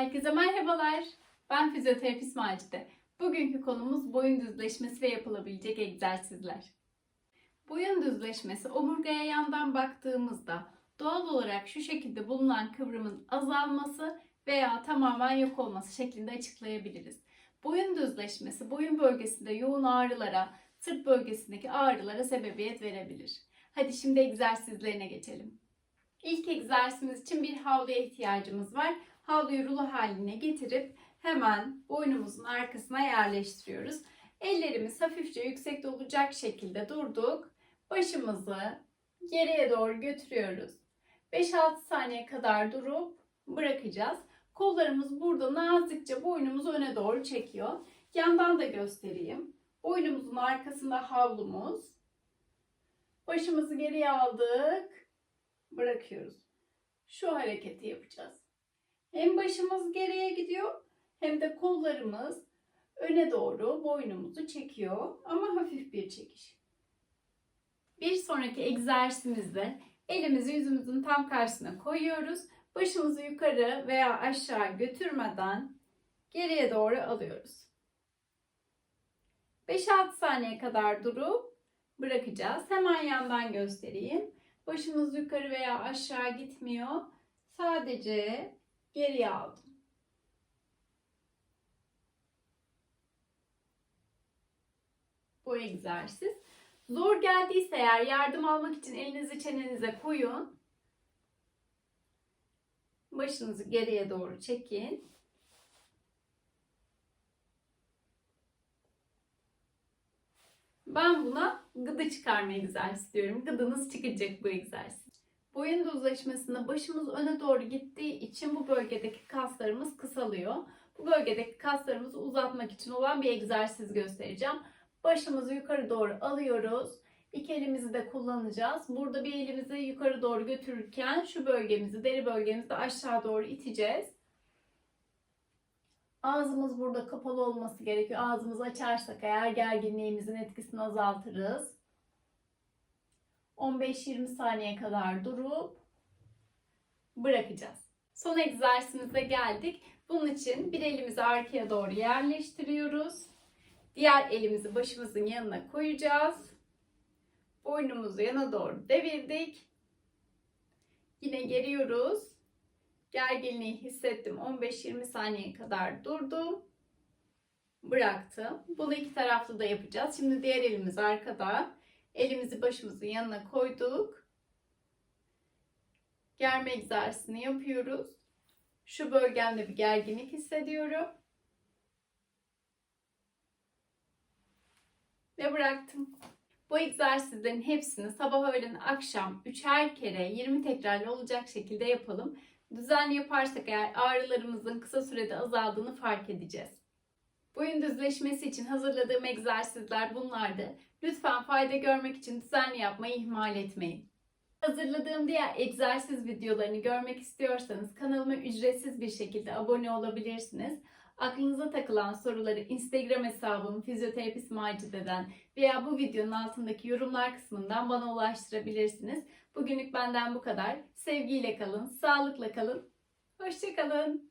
Herkese merhabalar. Ben fizyoterapist Macide. Bugünkü konumuz boyun düzleşmesi ve yapılabilecek egzersizler. Boyun düzleşmesi omurgaya yandan baktığımızda doğal olarak şu şekilde bulunan kıvrımın azalması veya tamamen yok olması şeklinde açıklayabiliriz. Boyun düzleşmesi boyun bölgesinde yoğun ağrılara, sırt bölgesindeki ağrılara sebebiyet verebilir. Hadi şimdi egzersizlerine geçelim. İlk egzersizimiz için bir havluya ihtiyacımız var. Havluyu rulo haline getirip hemen boynumuzun arkasına yerleştiriyoruz. Ellerimiz hafifçe yüksekte olacak şekilde durduk. Başımızı geriye doğru götürüyoruz. 5-6 saniye kadar durup bırakacağız. Kollarımız burada nazikçe boynumuzu öne doğru çekiyor. Yandan da göstereyim. Boynumuzun arkasında havlumuz. Başımızı geriye aldık. Bırakıyoruz. Şu hareketi yapacağız. Hem başımız geriye gidiyor hem de kollarımız öne doğru boynumuzu çekiyor ama hafif bir çekiş. Bir sonraki egzersizimizde elimizi yüzümüzün tam karşısına koyuyoruz. Başımızı yukarı veya aşağı götürmeden geriye doğru alıyoruz. 5-6 saniye kadar durup bırakacağız. Hemen yandan göstereyim. Başımız yukarı veya aşağı gitmiyor. Sadece geriye aldım. Bu egzersiz. Zor geldiyse eğer yardım almak için elinizi çenenize koyun. Başınızı geriye doğru çekin. Ben buna gıdı çıkarma egzersizi diyorum. Gıdınız çıkacak bu egzersiz. Boyun düzleşmesinde başımız öne doğru gittiği için bu bölgedeki kaslarımız kısalıyor. Bu bölgedeki kaslarımızı uzatmak için olan bir egzersiz göstereceğim. Başımızı yukarı doğru alıyoruz. İki elimizi de kullanacağız. Burada bir elimizi yukarı doğru götürürken şu bölgemizi, deri bölgemizi de aşağı doğru iteceğiz. Ağzımız burada kapalı olması gerekiyor. Ağzımızı açarsak eğer gerginliğimizin etkisini azaltırız. 15-20 saniye kadar durup bırakacağız. Son egzersizimize geldik. Bunun için bir elimizi arkaya doğru yerleştiriyoruz. Diğer elimizi başımızın yanına koyacağız. Boynumuzu yana doğru devirdik. Yine geriyoruz. Gerginliği hissettim. 15-20 saniye kadar durdum. Bıraktım. Bunu iki taraflı da yapacağız. Şimdi diğer elimiz arkada. Elimizi başımızın yanına koyduk. Germe egzersizini yapıyoruz. Şu bölgemde bir gerginlik hissediyorum. Ve bıraktım. Bu egzersizlerin hepsini sabah, öğlen, akşam üçer kere 20 tekrarlı olacak şekilde yapalım. Düzenli yaparsak eğer ağrılarımızın kısa sürede azaldığını fark edeceğiz. Boyun düzleşmesi için hazırladığım egzersizler bunlardı. Lütfen fayda görmek için düzenli yapmayı ihmal etmeyin. Hazırladığım diğer egzersiz videolarını görmek istiyorsanız kanalıma ücretsiz bir şekilde abone olabilirsiniz. Aklınıza takılan soruları Instagram hesabım fizyoterapist Macide'den veya bu videonun altındaki yorumlar kısmından bana ulaştırabilirsiniz. Bugünlük benden bu kadar. Sevgiyle kalın, sağlıkla kalın. Hoşçakalın.